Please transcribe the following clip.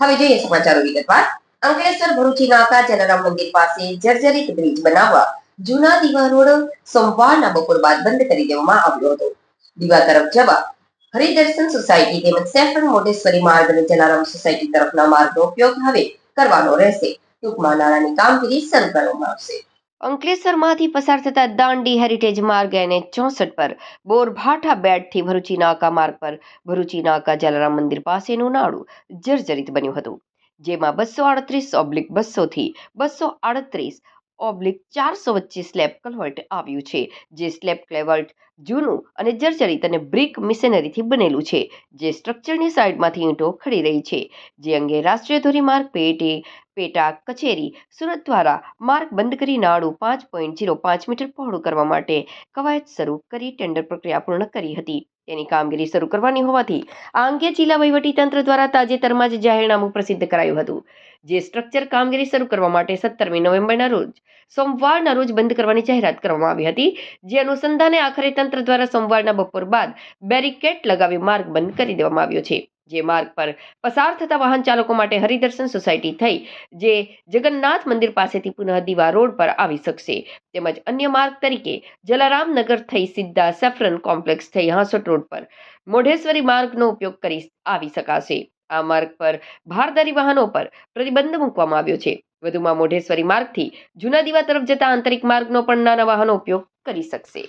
હવે જોઈએ સમાચારો વિગતવાર. અંકલેશ્વર ભરૂચી નાકા જલારામ મંદિર પાસે જર્જરિત બ્રિજ બનાવવા જૂના દીવા રોડ સોમવારના બપોર બાદ બંધ કરી દેવામાં આવ્યો હતો. દીવા તરફ જવા હરિદર્શન સોસાયટી તેમજ સેફન મોટેશ્વરી માર્ગ અને જલારામ સોસાયટી તરફના માર્ગનો ઉપયોગ હવે કરવાનો રહેશે. ટૂંકમાં નાણાંની કામગીરી શરૂ કરવામાં આવશે. અંકલેશ્વરમાંથી પસાર થતા દાંડી હેરિટેજ માર્ગ એને ચોસઠ પર બોરભાઠા બેટથી ભરૂચી નાકા માર્ગ પર ભરૂચી નાકા જલારામ મંદિર પાસેનું નાળું જર્જરિત બન્યું હતું, જેમાં બસો આડત્રીસ ઓબ્લિક બસોથી બસો આડત્રીસ ઓબ્લિક ચારસો વચ્ચે સ્લેબ કલવર્ટ આવ્યું છે, જે સ્લેબ કન્વર્ટ જૂનું અને જર્જરિત અને બ્રિક મિશનરીથી બનેલું છે, જે સ્ટ્રક્ચરની સાઈડમાંથી ઈંટો ખડી રહી છે, જે અંગે રાષ્ટ્રીય ધોરીમાર્ગ પેટે, પેટા કચેરી, સુરત દ્વારા માર્ગ બંધ કરી નાળું પાંચ પોઈન્ટ જીરો પાંચ મીટર પહોળું કરવા માટે કવાયત શરૂ કરી ટેન્ડર પ્રક્રિયા પૂર્ણ કરી હતી. તેની કામગીરી શરૂ કરવાની હોવાથી આ અંગે જિલ્લા વહીવટીતંત્ર દ્વારા તાજેતરમાં જ જાહેરનામું પ્રસિદ્ધ કરાયું હતું. જે સ્ટ્રક્ચર કામગીરી શરૂ કરવા માટે સત્તરમી નવેમ્બરના રોજ, સોમવારના રોજ બંધ કરવાની જાહેરાત કરવામાં આવી હતી. જે અનુસંધાને આખરે તંત્ર દ્વારા સોમવારના બપોર બાદ બેરિકેટ લગાવી માર્ગ બંધ કરી દેવામાં આવ્યો છે. જે માર્ગ પર પસાર થતા વાહન ચાલકો માટે હરિદર્શન સોસાયટી થઈ, જે જગન્નાથ મંદિર પાસેથી પુનઃ દીવા રોડ પર આવી શકશે. તેમજ અન્ય માર્ગ તરીકે જલારામ નગર થઈ સીધા સેફરન કોમ્પ્લેક્સ થઈ હાંસોટ રોડ પર મોઢેશ્વરી માર્ગનો ઉપયોગ કરી આવી શકાશે. આ માર્ગ પર ભારદારી વાહનો પર પ્રતિબંધ મૂકવામાં આવ્યો છે. વધુમાં મોઢેશ્વરી માર્ગથી જૂના દીવા તરફ જતા આંતરિક માર્ગનો પણ નાના વાહનો ઉપયોગ કરી શકશે.